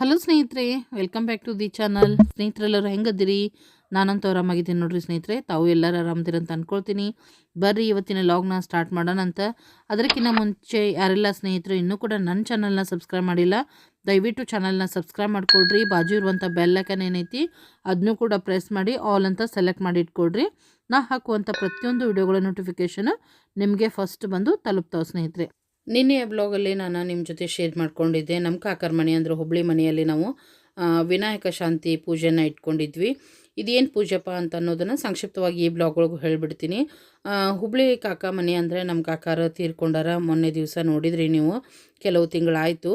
Hello ಸ್ನೇಹಿತರೆ welcome back to the channel ಸ್ನೇಹಿತರೆಲ್ಲರೂ ಹೆಂಗದಿರಿ? ನಾನಂತೂ ಆರಾಮಾಗಿದ್ದೀನಿ ನೋಡ್ರಿ ಸ್ನೇಹಿತರೆ. ತಾವು ಎಲ್ಲರೂ ಆರಾಮದಿರ ಅಂತ ಅಂದ್ಕೊಳ್ತೀನಿ ಬರ್ರಿ, ಇವತ್ತಿನ ಲಾಗ್ನ ಸ್ಟಾರ್ಟ್ ಮಾಡೋಣ ಅಂತ. ಅದಕ್ಕಿಂತ ಮುಂಚೆ ಯಾರೆಲ್ಲ ಸ್ನೇಹಿತರು ಇನ್ನೂ ಕೂಡ ನನ್ನ ಚಾನಲ್ನ ಸಬ್ಸ್ಕ್ರೈಬ್ ಮಾಡಿಲ್ಲ, ದಯವಿಟ್ಟು ಚಾನಲ್ನ ಸಬ್ಸ್ಕ್ರೈಬ್ ಮಾಡಿಕೊಡ್ರಿ. ಬಾಜು ಇರುವಂಥ ಬೆಲ್ಲಕನ್ ಏನೈತಿ ಅದನ್ನೂ ಕೂಡ ಪ್ರೆಸ್ ಮಾಡಿ ಆಲ್ ಅಂತ ಸೆಲೆಕ್ಟ್ ಮಾಡಿ ಇಟ್ಕೊಡ್ರಿ. ನಾ ಹಾಕುವಂಥ ಪ್ರತಿಯೊಂದು ವಿಡಿಯೋಗಳ ನೋಟಿಫಿಕೇಷನ್ ನಿಮಗೆ ಫಸ್ಟ್ ಬಂದು ತಲುಪ್ತಾವೆ ಸ್ನೇಹಿತರೆ. ನಿನ್ನೆಯ ಬ್ಲಾಗಲ್ಲಿ ನಾನು ನಿಮ್ಮ ಜೊತೆ ಶೇರ್ ಮಾಡ್ಕೊಂಡಿದ್ದೆ. ನಮ್ಮ ಕಾಕರ ಮನೆ ಅಂದರೆ ಹುಬ್ಳಿ ಮನೆಯಲ್ಲಿ ನಾವು ವಿನಾಯಕ ಶಾಂತಿ ಪೂಜೆನ ಇಟ್ಕೊಂಡಿದ್ವಿ. ಇದೇನು ಪೂಜೆಪ್ಪ ಅಂತ ಅನ್ನೋದನ್ನು ಸಂಕ್ಷಿಪ್ತವಾಗಿ ಈ ಬ್ಲಾಗ್ ಒಳಗೆ ಹೇಳಿಬಿಡ್ತೀನಿ. ಹುಬ್ಳಿ ಕಾಕ ಮನೆ ಅಂದರೆ ನಮ್ಮ ಕಾಕಾರ ತೀರ್ಕೊಂಡಾರ ಮೊನ್ನೆ ದಿವಸ ನೋಡಿದ್ರಿ ನೀವು, ಕೆಲವು ತಿಂಗಳಾಯಿತು.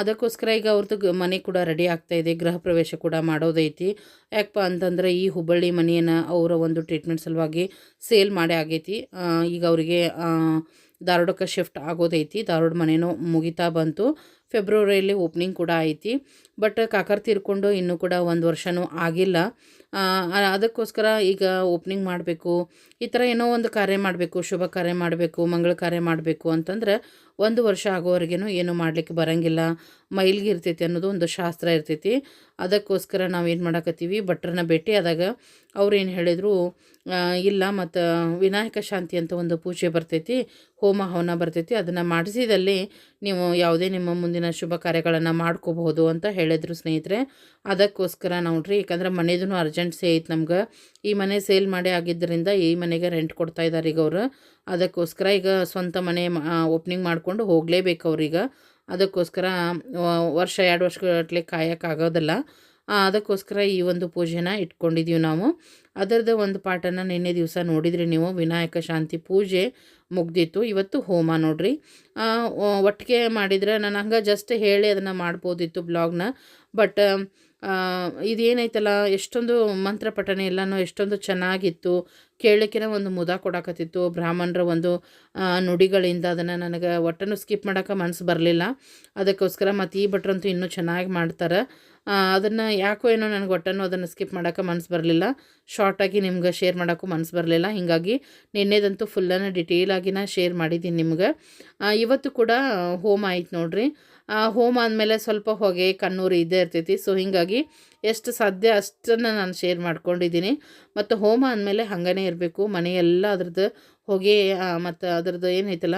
ಅದಕ್ಕೋಸ್ಕರ ಈಗ ಅವ್ರದ್ದು ಮನೆ ಕೂಡ ರೆಡಿ ಆಗ್ತಾ ಇದೆ, ಗೃಹ ಪ್ರವೇಶ ಕೂಡ ಮಾಡೋದೈತಿ. ಯಾಕಪ್ಪ ಅಂತಂದರೆ ಈ ಹುಬ್ಬಳ್ಳಿ ಮನೆಯನ್ನು ಅವರ ಒಂದು ಟ್ರೀಟ್ಮೆಂಟ್ ಸಲುವಾಗಿ ಸೇಲ್ ಮಾಡೇ ಆಗೈತಿ. ಈಗ ಅವರಿಗೆ ಧಾರವಾಡಕ್ಕೆ ಶಿಫ್ಟ್ ಆಗೋದೈತಿ. ಧಾರವಾಡ ಮನೆನೋ ಮುಗಿತಾ ಬಂತು. ಫೆಬ್ರವರಿಯಲ್ಲಿ ಓಪ್ನಿಂಗ್ ಕೂಡ ಐತಿ. ಬಟ್ ಕಾಕರ್ ತೀರ್ಕೊಂಡು ಇನ್ನೂ ಕೂಡ ಒಂದು ವರ್ಷವೂ ಆಗಿಲ್ಲ. ಅದಕ್ಕೋಸ್ಕರ ಈಗ ಓಪ್ನಿಂಗ್ ಮಾಡಬೇಕು. ಈ ಥರ ಏನೋ ಒಂದು ಕಾರ್ಯ ಮಾಡಬೇಕು, ಶುಭ ಕಾರ್ಯ ಮಾಡಬೇಕು, ಮಂಗಳ ಕಾರ್ಯ ಮಾಡಬೇಕು ಅಂತಂದ್ರೆ ಒಂದು ವರ್ಷ ಆಗೋವರೆಗೇನು ಏನು ಮಾಡಲಿಕ್ಕೆ ಬರಂಗಿಲ್ಲ. ಮೈಲ್ಗೆ ಇರ್ತೈತಿ ಅನ್ನೋದು ಒಂದು ಶಾಸ್ತ್ರ ಇರ್ತೈತಿ. ಅದಕ್ಕೋಸ್ಕರ ನಾವು ಏನು ಮಾಡಕತ್ತೀವಿ? ಭಟ್ರನ್ನ ಭೇಟಿ ಆದಾಗ ಅವ್ರು ಏನು ಹೇಳಿದರು ಇಲ್ಲ, ಮತ್ತು ವಿನಾಯಕ ಶಾಂತಿ ಅಂತ ಒಂದು ಪೂಜೆ ಬರ್ತೈತಿ, ಹೋಮ ಹವನ ಬರ್ತೈತಿ, ಅದನ್ನು ಮಾಡಿಸಿದಲ್ಲಿ ನೀವು ಯಾವುದೇ ನಿಮ್ಮ ಮುಂದಿನ ಶುಭ ಕಾರ್ಯಗಳನ್ನು ಮಾಡ್ಕೋಬಹುದು ಅಂತ ಹೇಳಿದ್ರು ಸ್ನೇಹಿತರೆ. ಅದಕ್ಕೋಸ್ಕರ ನೋಡ್ರಿ ಯಾಕಂದ್ರೆ ಮನೆದೂ ಅರ್ಜೆಂಟ್ಸೇ ಐತೆ ನಮ್ಗೆ. ಈ ಮನೆ ಸೇಲ್ ಮಾಡಿ ಆಗಿದ್ದರಿಂದ ಈ ಮನೆಗೆ ರೆಂಟ್ ಕೊಡ್ತಾ ಇದ್ದಾರೆ ಈಗ ಅವರು. ಅದಕ್ಕೋಸ್ಕರ ಈಗ ಸ್ವಂತ ಮನೆ ಓಪನಿಂಗ್ ಮಾಡಿಕೊಂಡು ಹೋಗಲೇಬೇಕು ಅವ್ರೀಗ ಅದಕ್ಕೋಸ್ಕರ ವರ್ಷ ಎರಡು ವರ್ಷಗಟ್ಟಲೆ ಕಾಯೋಕ್ಕಾಗೋದಿಲ್ಲ ಅದಕ್ಕೋಸ್ಕರ ಈ ಒಂದು ಪೂಜೆನ ಇಟ್ಕೊಂಡಿದ್ದೀವಿ ನಾವು. ಅದರದ್ದು ಒಂದು ಪಾಠನ ನಿನ್ನೆ ದಿವಸ ನೋಡಿದ್ರಿ ನೀವು. ವಿನಾಯಕ ಶಾಂತಿ ಪೂಜೆ ಮುಗ್ದಿತ್ತು. ಇವತ್ತು ಹೋಮ ನೋಡ್ರಿ. ಒಟ್ಟಿಗೆ ಮಾಡಿದ್ರೆ ನಾನು ಹಂಗೆ ಜಸ್ಟ್ ಹೇಳಿ ಅದನ್ನು ಮಾಡ್ಬೋದಿತ್ತು ಬ್ಲಾಗ್ನ. ಬಟ್ ಇದೇನೈತಲ್ಲ, ಎಷ್ಟೊಂದು ಮಂತ್ರ ಪಠನೆ ಎಲ್ಲನೂ ಎಷ್ಟೊಂದು ಚೆನ್ನಾಗಿತ್ತು. ಕೇಳಲಿಕ್ಕೆ ಒಂದು ಮುದ ಕೊಡಕತ್ತಿತ್ತು. ಬ್ರಾಹ್ಮಣರ ಒಂದು ನುಡಿಗಳಿಂದ ಅದನ್ನು ನನಗೆ ಒಟ್ಟನ್ನು ಸ್ಕಿಪ್ ಮಾಡೋಕೆ ಮನಸ್ಸು ಬರಲಿಲ್ಲ. ಅದಕ್ಕೋಸ್ಕರ ಮತ್ತು ಈ ಭಟ್ರಂತೂ ಇನ್ನೂ ಚೆನ್ನಾಗಿ ಮಾಡ್ತಾರೆ. ಅದನ್ನು ಯಾಕೋ ಏನೋ ನನಗೆ ಒಟ್ಟನ್ನು ಅದನ್ನು ಸ್ಕಿಪ್ ಮಾಡೋಕೆ ಮನಸ್ಸು ಬರಲಿಲ್ಲ. ಶಾರ್ಟಾಗಿ ನಿಮ್ಗೆ ಶೇರ್ ಮಾಡೋಕ್ಕೂ ಮನಸ್ಸು ಬರಲಿಲ್ಲ. ಹೀಗಾಗಿ ನಿನ್ನೆದಂತೂ ಫುಲ್ಲನ್ನು ಡಿಟೇಲಾಗಿನ ಶೇರ್ ಮಾಡಿದ್ದೀನಿ ನಿಮ್ಗೆ. ಇವತ್ತು ಕೂಡ ಹೋಮ್ ಆಯ್ತು ನೋಡ್ರಿ. ಹೋಮ ಅಂದಮೇಲೆ ಸ್ವಲ್ಪ ಹೊಗೆ, ಕಣ್ಣೂರು ಇದ್ದೇ ಇರ್ತೈತಿ. ಸೊ ಹೀಗಾಗಿ ಎಷ್ಟು ಸಾಧ್ಯ ಅಷ್ಟನ್ನು ನಾನು ಶೇರ್ ಮಾಡ್ಕೊಂಡಿದ್ದೀನಿ. ಮತ್ತು ಹೋಮ ಅಂದಮೇಲೆ ಹಾಗೇ ಇರಬೇಕು. ಮನೆಯೆಲ್ಲ ಅದ್ರದ್ದು ಹೊಗೆ ಮತ್ತು ಅದ್ರದ್ದು ಏನೈತಲ್ಲ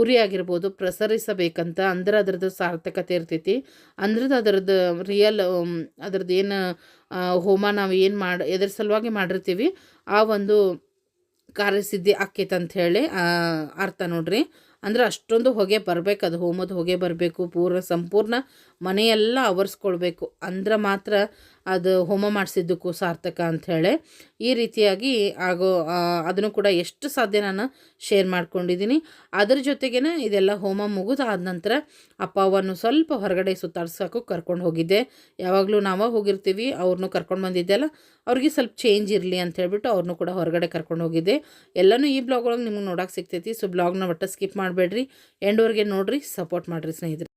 ಉರಿ ಆಗಿರ್ಬೋದು, ಪ್ರಸರಿಸಬೇಕಂತ ಅಂದ್ರೆ ಅದ್ರದ್ದು ಸಾರ್ಥಕತೆ ಇರ್ತೈತಿ. ಅಂದ್ರದ್ದು ಅದ್ರದ್ದು ರಿಯಲ್ ಅದ್ರದ್ದು ಏನು ಹೋಮ ನಾವು ಏನು ಮಾಡಿ, ಎದ್ರ ಸಲುವಾಗಿ ಮಾಡಿರ್ತೀವಿ, ಆ ಒಂದು ಕಾರ್ಯಸಿದ್ಧಿ ಆಕ್ಕೈತೆ ಅಂತ ಹೇಳಿ ಅರ್ಥ ನೋಡ್ರಿ. ಅಂದ್ರೆ ಅಷ್ಟೊಂದು ಹೊಗೆ ಬರಬೇಕು ಅದು ಹೋಮದ ಹೊಗೆ ಬರಬೇಕು ಪೂರ್ಣ ಸಂಪೂರ್ಣ ಮನೆಯೆಲ್ಲ ಆವರಿಸ್ಕೊಳ್ಬೇಕು ಅಂದ್ರೆ ಮಾತ್ರ ಅದು ಹೋಮ ಮಾಡಿಸಿದ್ದಕ್ಕೂ ಸಾರ್ಥಕ ಅಂಥೇಳಿ ಈ ರೀತಿಯಾಗಿ ಆಗೋ ಅದನ್ನು ಕೂಡ ಎಷ್ಟು ಸಾಧ್ಯ ನಾನು ಶೇರ್ ಮಾಡ್ಕೊಂಡಿದ್ದೀನಿ. ಅದ್ರ ಜೊತೆಗೇ ಇದೆಲ್ಲ ಹೋಮ ಮುಗಿದಾದ ನಂತರ ಅಪ್ಪ ಅವನ್ನು ಸ್ವಲ್ಪ ಹೊರಗಡೆ ಸುತ್ತಾಡ್ಸೋಕ್ಕೂ ಕರ್ಕೊಂಡು ಹೋಗಿದ್ದೆ. ಯಾವಾಗಲೂ ನಾವೇ ಹೋಗಿರ್ತೀವಿ, ಅವ್ರನ್ನೂ ಕರ್ಕೊಂಡು ಬಂದಿದ್ದೆ ಅಲ್ಲ, ಅವ್ರಿಗೆ ಸ್ವಲ್ಪ ಚೇಂಜ್ ಇರಲಿ ಅಂತ ಹೇಳ್ಬಿಟ್ಟು ಅವ್ರನ್ನೂ ಕೂಡ ಹೊರಗಡೆ ಕರ್ಕೊಂಡು ಹೋಗಿದ್ದೆ. ಎಲ್ಲನೂ ಈ ಬ್ಲಾಗ್ ಒಳಗೆ ನಿಮ್ಗೆ ನೋಡೋಕೆ ಸಿಗ್ತೈತಿ ಸೊ ಬ್ಲಾಗ್ನ ಒಟ್ಟು ಸ್ಕಿಪ್ ಮಾಡಬೇಡ್ರಿ. ಎಂಡ್ವರೆಗೆ ನೋಡಿರಿ ಸಪೋರ್ಟ್ ಮಾಡಿರಿ ಸ್ನೇಹಿತರೆ.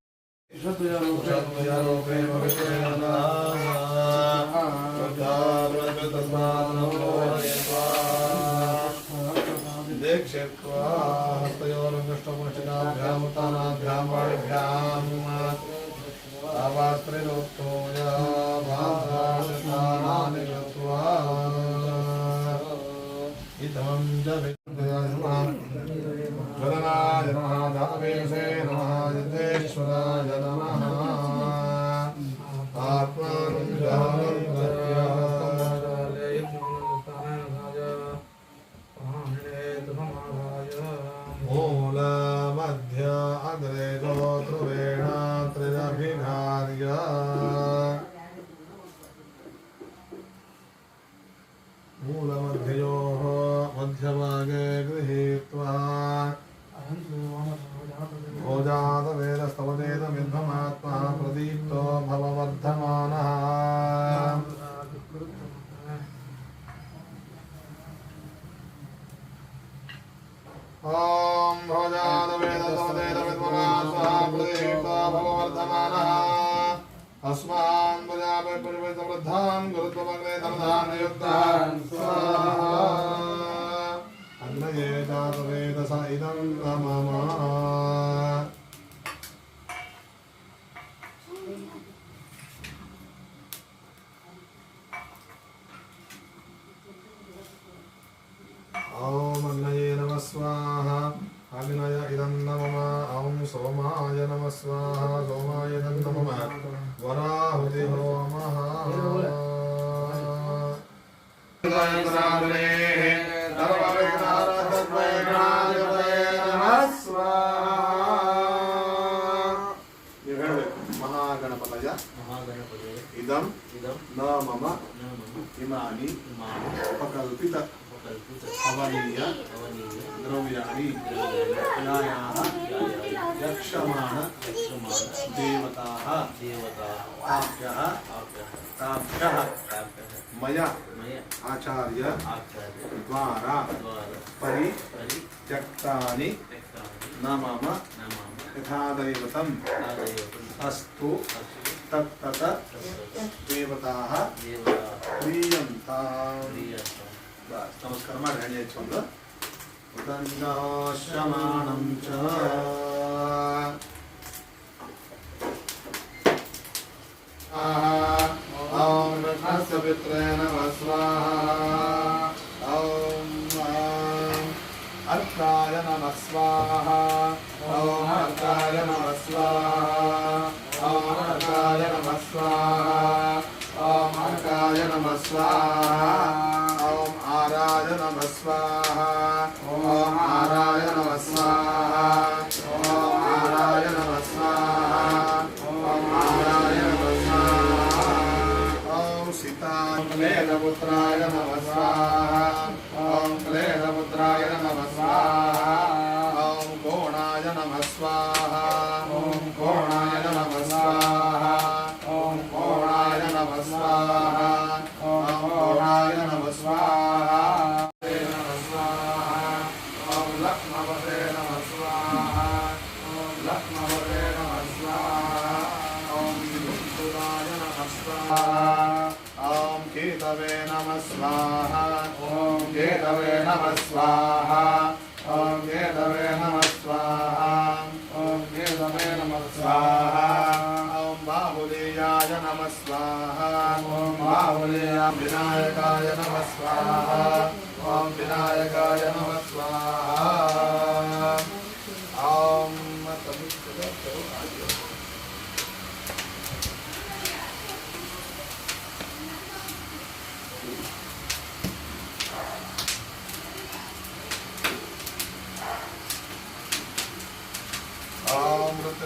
अष्टमुष्टिकाभ्यामुक्तानाभ्यां वाणिभ्याम् स्वाहा सोमाय नमः वराहुति होमः महागणपतय महागणपतय इदं इदं न मम इमानि इमानि उपकल्पित हवनीय द्रव्याणि द्रव्याणि क्रियायाः यक्षमाण ఆచార్య ద్వారా పరి త్యక్తాని త్యక్తాని నమమ నమమ. యథాదైవతం యథాదైవతం. అస్తు తత్తత దేవతాः దేవతాः. నమస్కారం అడిగి చ. स्वाहा ॐ कृष्णस्य पित्रे नमः स्वाहा ॐ अर्काय नमः स्वाहा ॐ अर्काय नमः स्वाहा ॐ अर्काय नमः स्वाहा ॐ अर्काय नमः स्वाहा ॐ आराय नमः स्वाहा ॐ आराय नमः स्वाहा क्लेशपुत्राय नमः स्वाहा ॐ क्लेशपुत्राय नमः स्वाहा ॐ कोणाय नमः स्वाहा केतवे नमः स्वाहा ॐ केतवे नमः स्वाहा ॐ केतवे नमः स्वाहा ॐ बाहुलेयाय नमः स्वाहा ॐ बाहुलेया विनायकाय नमः स्वाहा ॐ विनायकाय नमः स्वाहा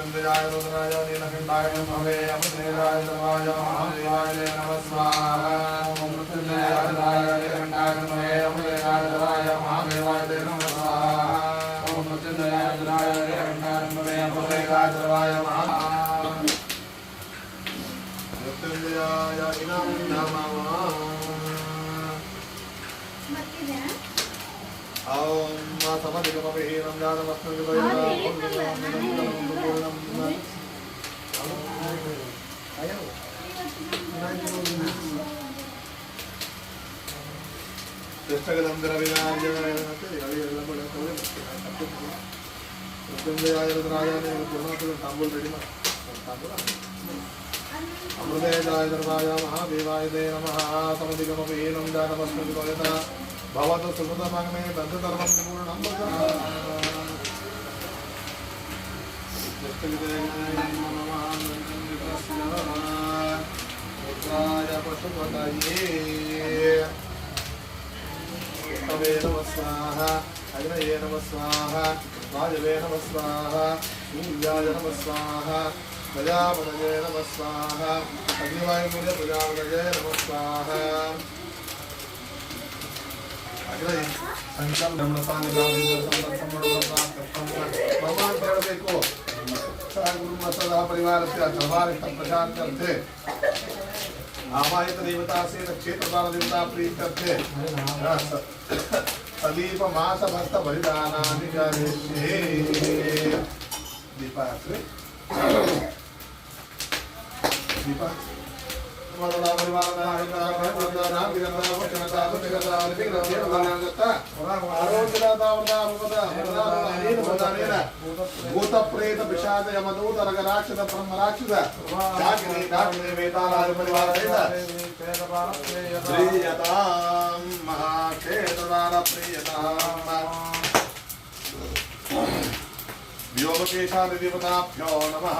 चंद्रजाय रुद्राय नीलकंठाय भवे अमृतेजाय समाजाय महादेवाय नमः स्वाहा ओम मृत्युंजयाय ಕೃಷ್ಣಗಲಂ ದ್ರವಿರಾಜ ತಾಂಬೂಲ್ ರೆಡಿ ಮಾಡಿ ತಾಂಬೂಲ ಅಮೃತೇಜಾಯ ದರ್ವಾಯ ಮಹಾದೇವಾಯ ದೇ ನಮಃ ಸಮಧಿಗಮಪಿ ಏನಂ ದಾನಮಸ್ಮೃತಿ ಭಗತಾ భవతు సుమతమగమే బంధుధర్మం పూర్ణం ఉగ్రాయ పశుపతయే ఉత్తమే నమ స్వాహ అగ్నయే నమ స్వాహ ಅಗ್ರಹಿ ಸಂಕಲ್ಪ ಮಮ ಅಂತ ಹೇಳಬೇಕು ಗುರು ಸದಾ ಪರಿವಾರಸ್ಯ ಸರ್ವಾರಿಷ್ಟ ಪ್ರಶಾಂತ್ಯರ್ಥೆ ಆಮಾಯಿತ ದೇವತಾ ಸೇನ ಕ್ಷೇತ್ರಪಾಲ ದೇವತಾ ಪ್ರೀತ್ಯರ್ಥೆ ಸದೀಪ ಮಾಸ ಭಕ್ತ ಬಲಿದಾನಾನಿ ಕರಿಷ್ಯೆ ದೀಪ ಹಾಕ್ರಿ భూత ప్రేత పిశాచ యమదూత రగ రాక్షస బ్రహ్మ రాక్షస జాగ్రి డాక్రి వేతాలాది పరివారేత ప్రియతాం మహాక్షేత్రదాన ప్రియతాం వ్యోమకేశాది దేవతాభ్యో నమః.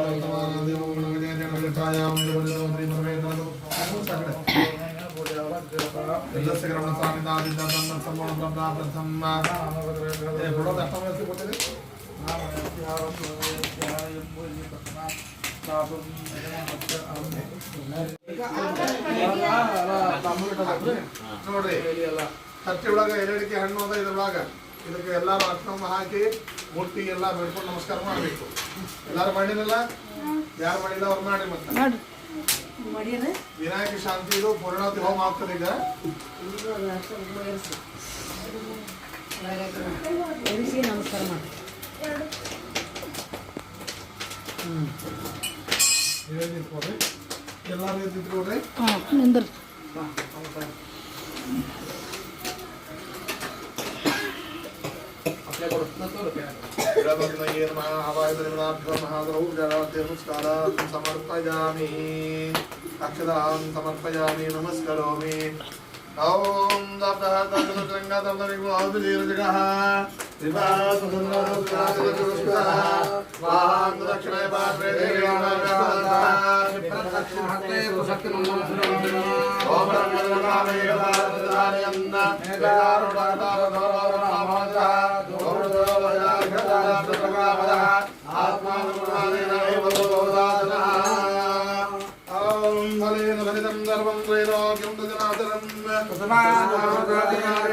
ಚರಿತಾಯಾಂ ಜಗದಿನೋ ಶ್ರೀ ಪರಮೇಶ್ವರನು ಸಕಡೆ ಎಲ್ಲಸ ತನ್ನ ಸಂಪೂರ್ಣ ನೋಡ್ರಿ, ಹತ್ತಿ ಒಳಗ ಎರಡಿಕೆ ಹಣ್ಣು ಅದ ಇದ್ರೊಳಗ. ಇದಕ್ಕೆ ಎಲ್ಲಾರು ಅರ್ಶನಮ್ಮ ಹಾಕಿ ಮುಟ್ಟಿ ಎಲ್ಲ ಬೇಡ್ಕೊಂಡು ನಮಸ್ಕಾರ ಮಾಡಬೇಕು. ಎಲ್ಲಾರು ಮಾಡಿರಲ್ಲ ಯಾರು ಮಾಡಿಲ್ಲ ಅವ್ರು ಮಾಡಿ ಮತ್ತೆ. ವಿನಾಯಕ ಶಾಂತಿ ಇದು ಪೂರ್ಣಾವತಿ ಹೋಮ ಆಗ್ತದೆ ಈಗ. ನಮಸ್ಕಾರ ಮಾಡಿ. ಎಲ್ಲಾರು ನಿಂತ್ಕೊಡ್ರಿ ನೋಡ್ರಿ శ్రీరత్నయే నమ ఆవాయుర్నాభ్యో మహాద్రౌజరాధ్యముస్కారాన్ సమర్పయామి అక్షరాన్ సమర్పయామి నమస్కరోమి ఓం దబ్దహ దండరంగా దండరిగో दब्दरङ्गा दब्दनिर्मोहविजीर्जगः त्रिपासुसुन्दरसुराजगजुष्टः वाहान् दक्षिणे पार्श्वे देवी ओम ब्रह्मजनकामेकदारदारयन्न वेदारुडातारधोरनामः दोरदोवयाघदारप्रकामदः आत्मानुमानेन एव दोदासनः ॐ फलेन फलितं सर्वं त्रैलोक्यं दजनातरं कुसुमावृतादिनाय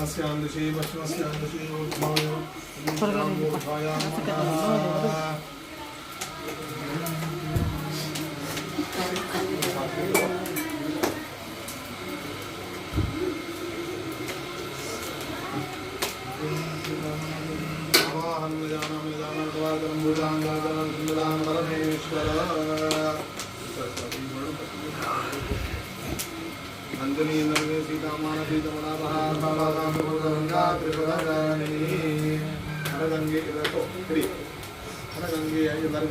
nasıl yandı, şeyi başı nasıl yandı, şeyi oldu, ayağım oldu, ayağım oldu, ayağım oldu,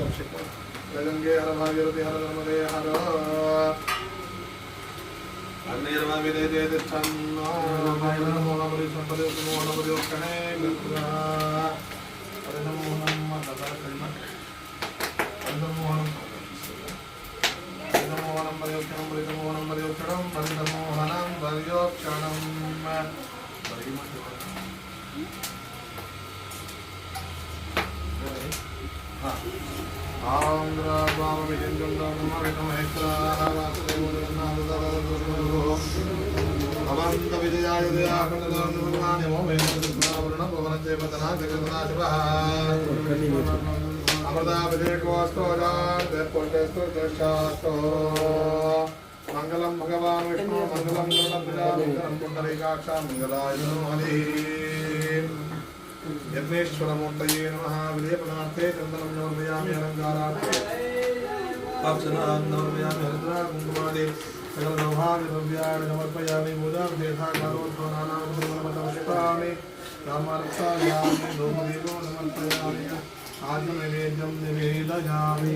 రక్షితం గజంగే హర భాగీరథి హర నర్మదే హర అన్నీర్వాదే తిష్టన్నోనపరి సంపదే సుమోనపరి ఒక్కనే పరిణమోహనం పరిణమోహనం పరిణమోహనం పరియోక్షణం పరిణమోహనం పరియోక్షణం పరిణమోహనం పరియోక్షణం ధ్రువాద్యమో వేణుగుణావరణ పవనం చేపతన జగదనా శివ అమృతాభిషేకోస్తోజాస్తోష్టాస్తో మంగళం భగవాన్ విష్ణు మంగళం గణపజామంగళం పుండరీకాక్ష మంగళాయో హరి యజ్ఞేశ్వరమూర్తయే నమ. విజయపదార్థే చందనం నోర్మయామి అలంకారార్థే. అర్చనా నోర్మయామి హరిద్రా కుంకుమాదే सकलद्रव्याणि समर्पयामि मुदाभ्येधाकारोत्पन्नानामशिपामि रामार्थायामि धूमदीपो समर्पयामि आत्मनिवेद्यं निवेदयामि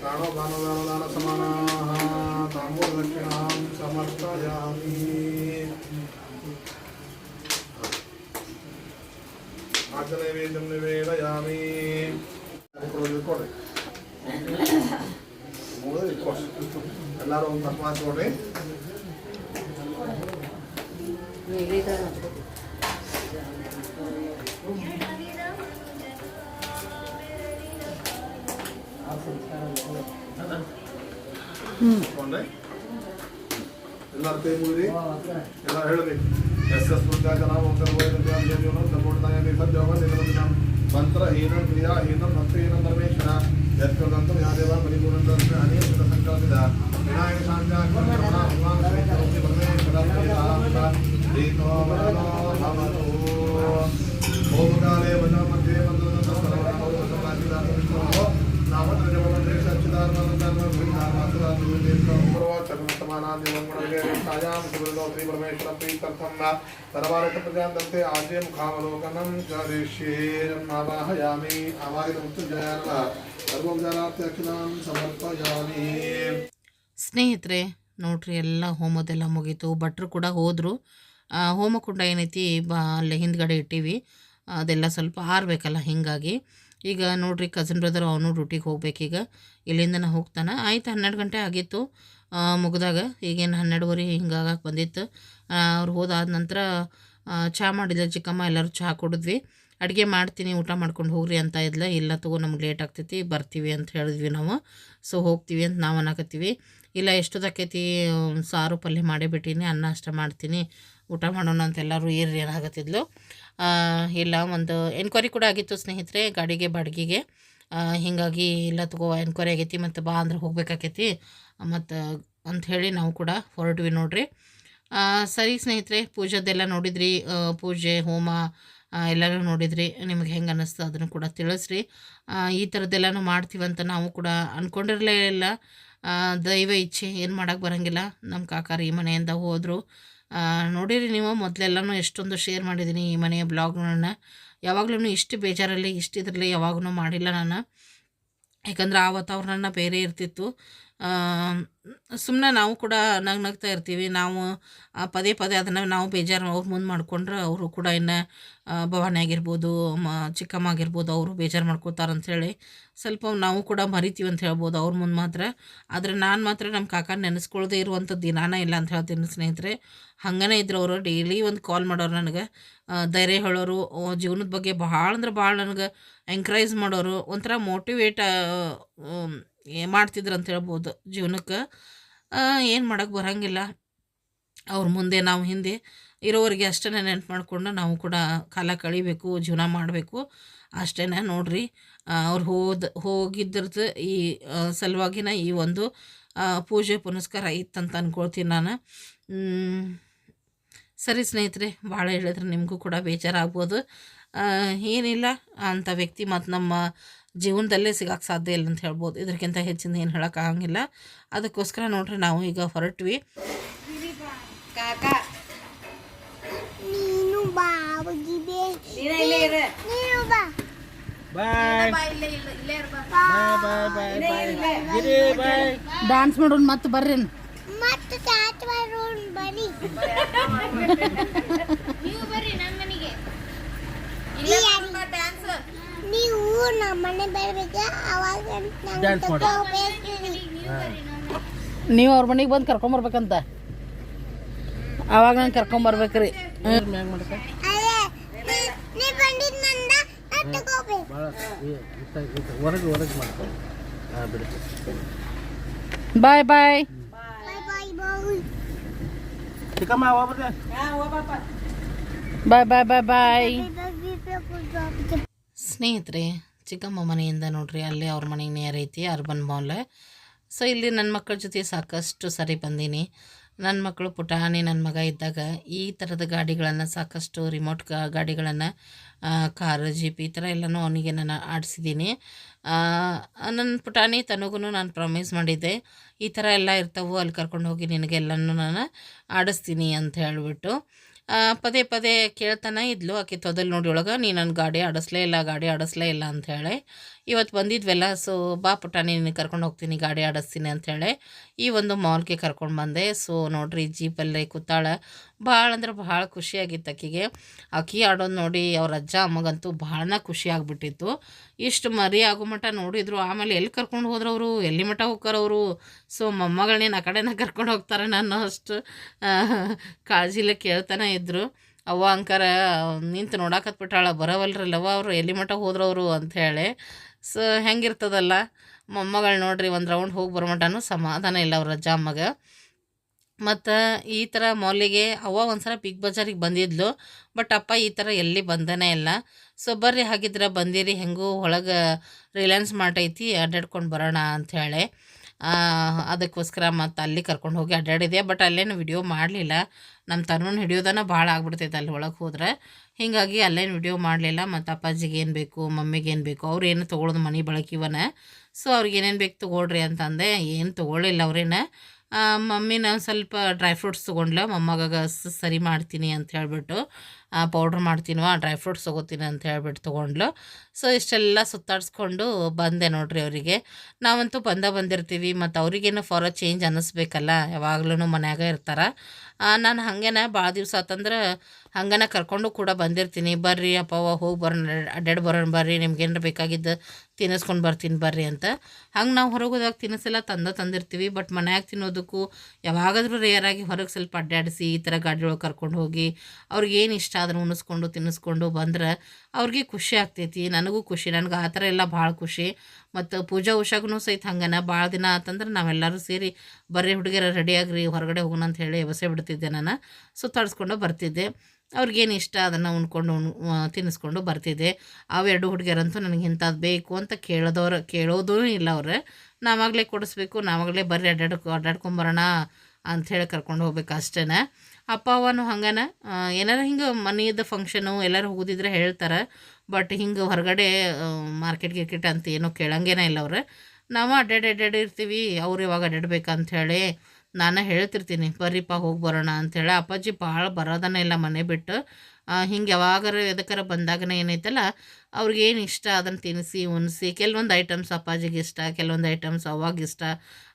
प्राणोपानदानदानसमानाः ताम्बूलदक्षिणां समर्पयामि आत्मनिवेद्यं निवेदयामि ಮೂರು ರಿಕ್ವೆಸ್ಟ್ ಎಲ್ಲರೂ ಒಂದು ಕೊಡ್ರಿ ಇಟ್ಕೊಂಡ್ರಿ ಎಲ್ಲರ ಕೈ ಮುಗಿರಿ ಎಲ್ಲರೂ ಹೇಳಬೇಕು ಎಸ್ ಎಸ್ ಜನ ಮಂತ್ರ ಹೀನಂ ಕ್ರಿಯಾ యత్కృతంతం యాదేవ పరిపూర్ణంతం అని కృత సంకల్పిత వినాయక శాంత్యాకృతమణ భగవాన్ శ్రీకృతి పరమేశ్వర ప్రీతో వరదో భవతు ఓమకాలే వన మధ్యే మంత్రం సర్వనామో సమాధిదానం విష్ణువో నామత్ర జపమంత్రే సచ్చిదానందన భూతామాసురాదు దేశంలో చర్మసమానాదివంగుణాయాం సుహృదో ಸ್ನೇಹಿತರೆ, ನೋಡ್ರಿ, ಎಲ್ಲ ಹೋಮದೆಲ್ಲ ಮುಗೀತು. ಭಟ್ರು ಕೂಡ ಹೋದರು. ಹೋಮಕುಂಡ ಏನೈತಿ, ಬಾ, ಅಲ್ಲಿ ಹಿಂದ್ಗಡೆ ಇಟ್ಟೀವಿ. ಅದೆಲ್ಲ ಸ್ವಲ್ಪ ಹಾರಬೇಕಲ್ಲ, ಹಿಂಗಾಗಿ. ಈಗ ನೋಡ್ರಿ ಕಸಿನ್ ಬ್ರದರ್ ಅವನು ಡ್ಯೂಟಿಗೆ ಹೋಗ್ಬೇಕೀಗ. ಇಲ್ಲಿಂದನೇ ಹೋಗ್ತಾನೆ. ಆಯ್ತು, ಹನ್ನೆರಡು ಗಂಟೆ ಆಗಿತ್ತು. ಮುಗಿದಾಗ ಈಗೇನು ಹನ್ನೆರಡುವರೆ ಹಿಂಗಾಗಕ್ಕೆ ಬಂದಿತ್ತು. ಅವ್ರು ಹೋದಾದ ನಂತರ ಚಹಾ ಮಾಡಿದ ಚಿಕ್ಕಮ್ಮ, ಎಲ್ಲರೂ ಚಹಾ ಕುಡಿದ್ವಿ. ಅಡುಗೆ ಮಾಡ್ತೀನಿ, ಊಟ ಮಾಡ್ಕೊಂಡು ಹೋಗ್ರಿ ಅಂತ ಇದ್ಲ, ಇಲ್ಲ ತಗೋ ನಮ್ಗೆ ಲೇಟ್ ಆಗ್ತೈತಿ, ಬರ್ತೀವಿ ಅಂತ ಹೇಳಿದ್ವಿ ನಾವು. ಸೊ ಹೋಗ್ತೀವಿ ಅಂತ ನಾವು ಅನ್ನಕತ್ತೀವಿ. ಇಲ್ಲ ಎಷ್ಟೊತ್ತಾಕೈತಿ ಸಾರು ಪಲ್ಯ ಮಾಡೇ ಬಿಟ್ಟೀನಿ, ಅನ್ನ ಅಷ್ಟ ಮಾಡ್ತೀನಿ, ಊಟ ಮಾಡೋಣ ಅಂತ ಎಲ್ಲರೂ ಏರಿ ಏನಾಗತ್ತಿದ್ಲು ಇಲ್ಲ, ಒಂದು ಎನ್ಕ್ವೈರಿ ಕೂಡ ಆಗಿತ್ತು ಸ್ನೇಹಿತರೆ, ಗಾಡಿಗೆ, ಬಾಡಿಗೆಗೆ. ಹೀಗಾಗಿ ಇಲ್ಲ ತಗೋ ಎನ್ಕ್ವೈರಿ ಆಗೈತಿ, ಮತ್ತು ಬಾ ಅಂದ್ರೆ ಹೋಗ್ಬೇಕಾಕೈತಿ, ಮತ್ತು ಅಂಥೇಳಿ ನಾವು ಕೂಡ ಹೊರಟ್ವಿ ನೋಡ್ರಿ. ಸರಿ ಸ್ನೇಹಿತರೆ, ಪೂಜೆದೆಲ್ಲ ನೋಡಿದ್ರಿ ಪೂಜೆ, ಹೋಮ ಆ, ಎಲ್ಲನೂ ನೋಡಿದ್ರಿ ನಿಮಗೆ ಹೆಂಗೆ ಅನ್ನಿಸ್ತು ಅದನ್ನು ಕೂಡ ತಿಳಿಸ್ರಿ. ಈ ಥರದ್ದೆಲ್ಲನೂ ಮಾಡ್ತೀವಂತ ನಾವು ಕೂಡ ಅಂದ್ಕೊಂಡಿರಲೇ ಇಲ್ಲ. ದೈವ ಇಚ್ಛೆ ಏನು ಮಾಡೋಕ್ಕೆ ಬರೋಂಗಿಲ್ಲ. ನಮ್ಮ ಕಾಕಾರ ಈ ಮನೆಯಿಂದ ಹೋದರು. ನೋಡಿರಿ ನೀವು ಮೊದಲೆಲ್ಲನೂ ಎಷ್ಟೊಂದು ಶೇರ್ ಮಾಡಿದ್ದೀನಿ ಈ ಮನೆಯ ಬ್ಲಾಗ್ಗಳನ್ನ. ಯಾವಾಗಲೂ ಇಷ್ಟು ಬೇಜಾರಲ್ಲಿ ಇಷ್ಟು ಇದರಲ್ಲಿ ಯಾವಾಗಲೂ ಮಾಡಿಲ್ಲ ನಾನು. ಯಾಕಂದ್ರೆ ಆ ವಾತಾವರಣ ಬೇರೆ ಇರ್ತಿತ್ತು. ಸುಮ್ಮನೆ ನಾವು ಕೂಡ ನಗ್ ನಗ್ತಾ ಇರ್ತೀವಿ. ನಾವು ಪದೇ ಪದೇ ಅದನ್ನು ನಾವು ಬೇಜಾರು ಅವ್ರ ಮುಂದೆ ಮಾಡ್ಕೊಂಡ್ರೆ ಅವರು ಕೂಡ ಇನ್ನು ಭವಾನಿ ಆಗಿರ್ಬೋದು, ಮ, ಚಿಕ್ಕಮ್ಮ ಆಗಿರ್ಬೋದು, ಅವರು ಬೇಜಾರು ಮಾಡ್ಕೋತಾರೆ ಅಂಥೇಳಿ ಸ್ವಲ್ಪ ನಾವು ಕೂಡ ಮರಿತೀವಿ ಅಂತ ಹೇಳ್ಬೋದು ಅವ್ರ ಮುಂದೆ ಮಾತ್ರ. ಆದರೆ ನಾನು ಮಾತ್ರ ನಮ್ಮ ಕಾಕ ನೆನೆಸ್ಕೊಳ್ಳದೆ ಇರುವಂಥ ದಿನಾನ ಇಲ್ಲ ಅಂತ ಹೇಳ್ತೀನಿ ಸ್ನೇಹಿತರೆ. ಹಂಗನೇ ಇದ್ರು ಅವರು ಡೈಲಿ ಒಂದು ಕಾಲ್ ಮಾಡೋರು ನನಗೆ. ಧೈರ್ಯ ಹೇಳೋರು ಜೀವನದ ಬಗ್ಗೆ ಭಾಳ ಅಂದ್ರೆ ಭಾಳ ನನಗೆ ಎಂಕರೇಜ್ ಮಾಡೋರು. ಒಂಥರ ಮೋಟಿವೇಟ್ ಮಾಡ್ತಿದ್ರು ಅಂತ ಹೇಳ್ಬೋದು ಜೀವನಕ್ಕೆ. ಏನು ಮಾಡೋಕ್ಕೆ ಬರೋಂಗಿಲ್ಲ. ಅವ್ರ ಮುಂದೆ ನಾವು ಹಿಂದೆ ಇರೋವರೆಗೆ ಅಷ್ಟೇ ನೆನಪು ಮಾಡಿಕೊಂಡು ನಾವು ಕೂಡ ಕಾಲ ಕಳಿಬೇಕು, ಜೀವನ ಮಾಡಬೇಕು. ಅಷ್ಟೇ ನೋಡ್ರಿ. ಅವ್ರು ಹೋದ ಹೋಗಿದ್ರದ್ದು ಈ ಸಲುವಾಗಿನ ಈ ಒಂದು ಪೂಜೆ ಪುನಸ್ಕಾರ ಇತ್ತಂತ ಅಂದ್ಕೊಳ್ತೀನಿ ನಾನು. ಸರಿ ಸ್ನೇಹಿತರೆ, ಭಾಳ ಹೇಳಿದ್ರೆ ನಿಮಗೂ ಕೂಡ ಬೇಜಾರಾಗ್ಬೋದು. ಏನಿಲ್ಲ. ಅಂಥ ವ್ಯಕ್ತಿ ಮತ್ತು ನಮ್ಮ ಜೀವನದಲ್ಲೇ ಸಿಗಕ್ಕೆ ಸಾಧ್ಯ ಇಲ್ಲ ಅಂತ ಹೇಳ್ಬೋದು ಇದಕ್ಕಿಂತ ಹೆಚ್ಚಿನ ಏನು ಹೇಳೋಕ್ಕಾಗಂಗಿಲ್ಲ ಅದಕ್ಕೋಸ್ಕರ ನೋಡ್ರಿ ನಾವು ಈಗ ಹೊರಟ್ವಿ ಡ್ಯಾನ್ಸ್ ಬಾ ಹೋಗಿಬೆ ನೀನು ಬಾ ಡಾನ್ಸ್ ಮಾಡೋಣ ಮತ್ತೆ ಬರ್ರಿ ಮತ್ತೆ ನಮ್ಮ ಮಾಡೋಣ ಬನ್ನಿ ನೀವು ನಮ್ಮ ಮನೆ ಬರ್ಬೇಕು ಅವಾಗ ನಂಗೆ ತಗೋಬೇಕು. ನೀವು ಅವ್ರ ಮನೆಗೆ ಬಂದು ಕರ್ಕೊಂಬರ್ಬೇಕಂತ ಅವಾಗ ನಾನು ಕರ್ಕೊಂಬರ್ಬೇಕ್ರಿ ಮ್ಯಾಗ ಮಾಡ್ಕ ಅದೇ ನೀ- ನೀ ಬಂದಿದ್ ನಂದ ನಾ ತಗೋಬೇಕು ಹೊರಗೆ ಹೊರಗೆ ಮಾಡ್ತಾರೆ ಬಾಯ್ ಬಾಯ್ Bye bye bye. ಚಿಕ್ಕಮ್ಮ ಹೋಗ್ಬರ್ತೆ ಬಾಯ್ ಬಾಯ್ ಬಾಯ್ ಬಾಯ್ ಸ್ನೇಹಿತರೆ, ಚಿಕ್ಕಮ್ಮ ಮನೆಯಿಂದ ನೋಡ್ರಿ, ಅಲ್ಲಿ ಅವ್ರ ಮನೆಗೆ ನಿಯರ್ ಐತಿ, ಅರ್ಬನ್ ಮಾಲ್ ಸೊ ಇಲ್ಲಿ ನನ್ನ ಮಕ್ಕಳ ಜೊತೆ ಸಾಕಷ್ಟು ಸರಿ ಬಂದೀನಿ. ನನ್ನ ಮಕ್ಕಳು ಪುಟಾಣಿ ನನ್ನ ಮಗ ಇದ್ದಾಗ ಈ ಥರದ ಗಾಡಿಗಳನ್ನು ಸಾಕಷ್ಟು ರಿಮೋಟ್ ಗಾಡಿಗಳನ್ನು ಕಾರ್ ಜೀಪ್ ಈ ಥರ ಎಲ್ಲನೂ ಅವನಿಗೆ ನಾನು ಆಡಿಸಿದ್ದೀನಿ ನನ್ನ ಪುಟಾಣಿ ತನಗೂ ನಾನು ಪ್ರಾಮಿಸ್ ಮಾಡಿದ್ದೆ, ಈ ಥರ ಎಲ್ಲ ಇರ್ತಾವೆ, ಅಲ್ಲಿ ಕರ್ಕೊಂಡು ಹೋಗಿ ನಿನಗೆಲ್ಲನೂ ನಾನು ಆಡಿಸ್ತೀನಿ ಅಂತ ಹೇಳಿಬಿಟ್ಟು. ಪದೇ ಪದೇ ಕೇಳ್ತಾನೆ ಇದ್ಲು ಆಕೆ ತೊದಲ್ ನೋಡಿ ಒಳಗೆ, ನೀ ನನ್ನ ಗಾಡಿ ಆಡಿಸ್ಲೇ ಇಲ್ಲ, ಗಾಡಿ ಆಡಿಸ್ಲೇ ಇಲ್ಲ ಅಂತ ಹೇಳಿ. ಇವತ್ತು ಬಂದಿದ್ವಲ್ಲ ಸೊ ಬಾ ಪುಟ್ಟ ನೀನು ಕರ್ಕೊಂಡು ಹೋಗ್ತೀನಿ, ಗಾಡಿ ಆಡಿಸ್ತೀನಿ ಅಂಥೇಳಿ ಈ ಒಂದು ಮಾಲ್ಗೆ ಕರ್ಕೊಂಡು ಬಂದೆ. ಸೊ ನೋಡ್ರಿ, ಜೀಪಲ್ಲೇ ಕೂತಾಳೆ. ಭಾಳ ಅಂದ್ರೆ ಭಾಳ ಖುಷಿಯಾಗಿತ್ತು ಆಕಿಗೆ. ಆಕಿ ಆಡೋದು ನೋಡಿ ಅವ್ರ ಅಜ್ಜ ಅಮ್ಮಗಂತೂ ಭಾಳ ಖುಷಿ ಆಗ್ಬಿಟ್ಟಿತ್ತು. ಇಷ್ಟು ಮರಿ ಆಗೋ ಮಟ್ಟ ನೋಡಿದ್ರು. ಆಮೇಲೆ ಎಲ್ಲಿ ಕರ್ಕೊಂಡು ಹೋದ್ರವರು? ಎಲ್ಲಿ ಮಟ್ಟ ಹೋಗ್ತಾರವರು ಸೊ ಮೊಮ್ಮಗಳನ್ನೇನು ಆ ಕಡೆನ ಕರ್ಕೊಂಡು ಹೋಗ್ತಾರೆ ನಾನು ಅಷ್ಟು ಕಾಳಜಿಲೆ ಕೇಳ್ತಾನೆ ಇದ್ದರು ಅವ್ವ ಅಂಕಾರ, ನಿಂತು ನೋಡಾಕತ್ಬಿಟ್ಟಾಳ ಲವ ಅವರು, ಎಲ್ಲಿ ಮಟ್ಟ ಹೋದ್ರವರು ಅಂಥೇಳಿ ಸೊ ಹೆಂಗಿರ್ತದಲ್ಲ? ಮೊಮ್ಮಗಳು ನೋಡ್ರಿ ಒಂದು ರೌಂಡ್ ಹೋಗಿ ಬರೋ ಮಟನೂ ಸಮಾಧಾನ ಇಲ್ಲ ಅವ್ರ ಅಜ್ಜ ಅಮ್ಮಗ. ಮತ್ತು ಈ ಥರ ಮಾಲಿಗೆ ಅವ್ವ ಒಂದ್ಸಲ ಬಿಗ್ ಬಜಾರಿಗೆ ಬಂದಿದ್ಲು, ಬಟ್ ಅಪ್ಪ ಈ ಥರ ಎಲ್ಲಿ ಬಂದನೇ ಇಲ್ಲ. ಸೊ ಬರ್ರಿ ಹಾಗಿದ್ರೆ ಬಂದಿರಿ, ಹೆಂಗೂ ಒಳಗೆ ರಿಲಯನ್ಸ್ ಮಾರ್ಟ್ ಐತಿ ಅಡ್ಡಾಡ್ಕೊಂಡು ಬರೋಣ ಅಂಥೇಳಿ ಅದಕ್ಕೋಸ್ಕರ ಮತ್ತು ಅಲ್ಲಿ ಕರ್ಕೊಂಡು ಹೋಗಿ ಅಡ್ಡಾಡಿದೆ ಬಟ್ ಅಲ್ಲೇನು ವಿಡಿಯೋ ಮಾಡಲಿಲ್ಲ. ನಮ್ಮ ತನ್ನೂ ಹಿಡಿಯೋದನ್ನ ಭಾಳ ಆಗ್ಬಿಡ್ತೈತೆ ಅಲ್ಲಿ ಒಳಗೆ ಹೋದ್ರೆ. ಹೀಗಾಗಿ ಅಲ್ಲೇನು ವಿಡಿಯೋ ಮಾಡಲಿಲ್ಲ, ಮತ್ತು ಅಪ್ಪಾಜಿಗೆ ಏನು ಬೇಕು, ಮಮ್ಮಿಗೆ ಏನು ಬೇಕು, ಅವ್ರು ಏನು ತೊಗೊಳೋದು ಮನೆ ಬಳಕಿವನ ಸೊ ಅವ್ರಿಗೆ ಏನೇನು ಬೇಕು ತೊಗೊಳ್ರಿ ಅಂತಂದೆ, ಏನು ತೊಗೊಳ್ಳಿಲ್ಲ ಅವ್ರೇನ. ಮಮ್ಮಿ ಮಮ್ಮಿನ ಸ್ವಲ್ಪ ಡ್ರೈ ಫ್ರೂಟ್ಸ್ ತೊಗೊಂಡ್ಲ, ಮೊಮ್ಮಗ ಸರಿ ಮಾಡ್ತೀನಿ ಅಂತ ಹೇಳ್ಬಿಟ್ಟು ಪೌಡ್ರ್ ಮಾಡ್ತೀನವ ಡ್ರೈ ಫ್ರೂಟ್ಸ್ ತೊಗೋತೀನಿ ಅಂತ ಹೇಳ್ಬಿಟ್ಟು ತೊಗೊಂಡ್ಲು. ಸೊ ಇಷ್ಟೆಲ್ಲ ಸುತ್ತಾಡಿಸ್ಕೊಂಡು ಬಂದೆ ನೋಡ್ರಿ ಅವರಿಗೆ. ನಾವಂತೂ ಬಂದ ಬಂದಿರ್ತೀವಿ, ಮತ್ತು ಅವ್ರಿಗೇನು ಫಾರ್ ಚೇಂಜ್ ಅನ್ನಿಸ್ಬೇಕಲ್ಲ ಯಾವಾಗ್ಲೂ ಮನ್ಯಾಗ ಇರ್ತಾರೆ. ನಾನು ಹಾಗೇನ ಭಾಳ ದಿವಸ ಆತಂದ್ರೆ ಹಂಗನ ಕರ್ಕೊಂಡು ಕೂಡ ಬಂದಿರ್ತೀನಿ. ಬರ್ರಿ ಅಪ್ಪವ್ವ ಹೋಗಿ ಬರೋಣ ಅಡ್ಡಾಡಿ ಬರೋಣ ಬರ್ರಿ ನಿಮ್ಗೇನು ಬೇಕಾಗಿದ್ದು ತಿನ್ನಿಸ್ಕೊಂಡು ಬರ್ತೀನಿ ಬರ್ರಿ ಅಂತ. ಹಂಗೆ ನಾವು ಹೊರಗೆ ಹೋದಾಗ ತಿನ್ನಿಸೆಲ್ಲ ತಂದ ತಂದಿರ್ತೀವಿ ಬಟ್ ಮನ್ಯಾಗ ತಿನ್ನೋದಕ್ಕೂ ಯಾವಾಗಾದರೂ ರೇರಾಗಿ ಹೊರಗೆ ಸ್ವಲ್ಪ ಅಡ್ಡಾಡಿಸಿ ಈ ಥರ ಗಾಡಿ ಒಳಗೆ ಕರ್ಕೊಂಡು ಹೋಗಿ ಅವ್ರಿಗೆ ಏನು ಇಷ್ಟ ಅದನ್ನು ಉಣಿಸ್ಕೊಂಡು ತಿನ್ನಿಸ್ಕೊಂಡು ಬಂದ್ರೆ ಅವ್ರಿಗೆ ಖುಷಿ ಆಗ್ತೈತಿ. ನನಗೂ ಖುಷಿ, ನನಗೆ ಆ ಥರ ಎಲ್ಲ ಭಾಳ ಖುಷಿ. ಮತ್ತು ಪೂಜಾ ಉಷಾಗೂ ಸಹಿತ ಹಂಗನ, ಭಾಳ ದಿನ ಆತಂದ್ರೆ ನಾವೆಲ್ಲರೂ ಸೇರಿ ಬರೀ ಹುಡುಗಿಯರ ರೆಡಿಯಾಗ್ರಿ ಹೊರಗಡೆ ಹೋಗೋಣ ಅಂತ ಹೇಳಿ ಎಬಸೆ ಬಿಡ್ತಿದ್ದೆ ನಾನು. ಸುತ್ತಾಡಿಸ್ಕೊಂಡು ಬರ್ತಿದ್ದೆ. ಅವ್ರಿಗೇನು ಇಷ್ಟ ಅದನ್ನು ಉಣ್ಕೊಂಡು, ಉಣ್ ತಿನ್ನಿಸ್ಕೊಂಡು ಬರ್ತಿದ್ದೆ. ಅವೆರಡು ಹುಡುಗಿಯರಂತೂ ನನಗೆ ಇಂಥದ್ದು ಬೇಕು ಅಂತ ಕೇಳೋದವ್ರು, ಕೇಳೋದೂ ಇಲ್ಲ ಅವ್ರು. ನಾವಾಗಲೇ ಕೊಡಿಸ್ಬೇಕು, ನಾವಾಗಲೇ ಬರ್ರಿ ಅಡ್ಡಾಡ್ಕೊ ಅಡ್ಡಾಡ್ಕೊಂಬರೋಣ ಅಂಥೇಳಿ ಕರ್ಕೊಂಡು ಹೋಗ್ಬೇಕು ಅಷ್ಟೇ ಅಪ್ಪ ಅವನು ಹಂಗನ. ಏನಾರು ಹಿಂಗೆ ಮನೆಯದ್ದು ಫಂಕ್ಷನು ಎಲ್ಲರೂ ಹೋಗೋದಿದ್ರೆ ಹೇಳ್ತಾರೆ. ಬಟ್ ಹಿಂಗೆ ಹೊರಗಡೆ ಮಾರ್ಕೆಟ್ ಗಿರ್ಕೆಟ್ ಅಂತ ಏನೂ ಕೇಳಂಗೇನೇ ಇಲ್ಲ ಅವ್ರು. ನಾವು ಅಡ್ಡಾಡಿ ಅಡ್ಡಾಡಿ ಇರ್ತೀವಿ, ಅವ್ರು ಇವಾಗ ಅಡ್ಡಾಡ್ಬೇಕಂಥೇಳಿ ನಾನು ಹೇಳ್ತಿರ್ತೀನಿ, ಬರ್ರಿಪ್ಪ ಹೋಗಿ ಬರೋಣ ಅಂಥೇಳಿ ಅಪ್ಪಾಜಿ ಭಾಳ ಬರೋದನ್ನೇ ಇಲ್ಲ ಮನೆ ಬಿಟ್ಟು. ಹಿಂಗೆ ಯಾವಾಗಾರ ಎದಕ್ಕಾರ ಬಂದಾಗನೇ ಏನೈತಲ್ಲ, ಅವ್ರಿಗೇನು ಇಷ್ಟ ಅದನ್ನು ತಿನ್ನಿಸಿ ಉಣಿಸಿ. ಕೆಲವೊಂದು ಐಟಮ್ಸ್ ಅಪ್ಪಾಜಿಗೆ ಇಷ್ಟ, ಕೆಲವೊಂದು ಐಟಮ್ಸ್ ಅವಾಗ ಇಷ್ಟ.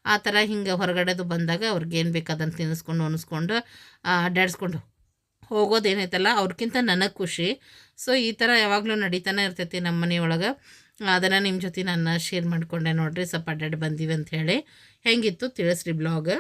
ಆ ಥರ ಹಿಂಗೆ ಹೊರಗಡೆದು ಬಂದಾಗ ಅವ್ರಿಗೇನು ಬೇಕು ಅದನ್ನು ತಿನ್ನಿಸ್ಕೊಂಡು ಅನಿಸ್ಕೊಂಡು ಅಡ್ಡಾಡಿಸ್ಕೊಂಡು ಹೋಗೋದೇನೈತಲ್ಲ ಅವ್ರಿಗಿಂತ ನನಗೆ ಖುಷಿ. ಸೊ ಈ ಥರ ಯಾವಾಗಲೂ ನಡೀತಾನೆ ಇರ್ತೈತಿ ನಮ್ಮ ಮನೆಯೊಳಗೆ ಅದನ್ನು ನಿಮ್ಮ ಜೊತೆ ನಾನು ಶೇರ್ ಮಾಡಿಕೊಂಡೆ ನೋಡಿರಿ, ಸ್ವಲ್ಪ ಅಡ್ಡಾಡಿ ಬಂದೀವಿ ಅಂತ ಹೇಳಿ. ಹೆಂಗಿತ್ತು ತಿಳಿಸ್ರಿ ಬ್ಲಾಗ್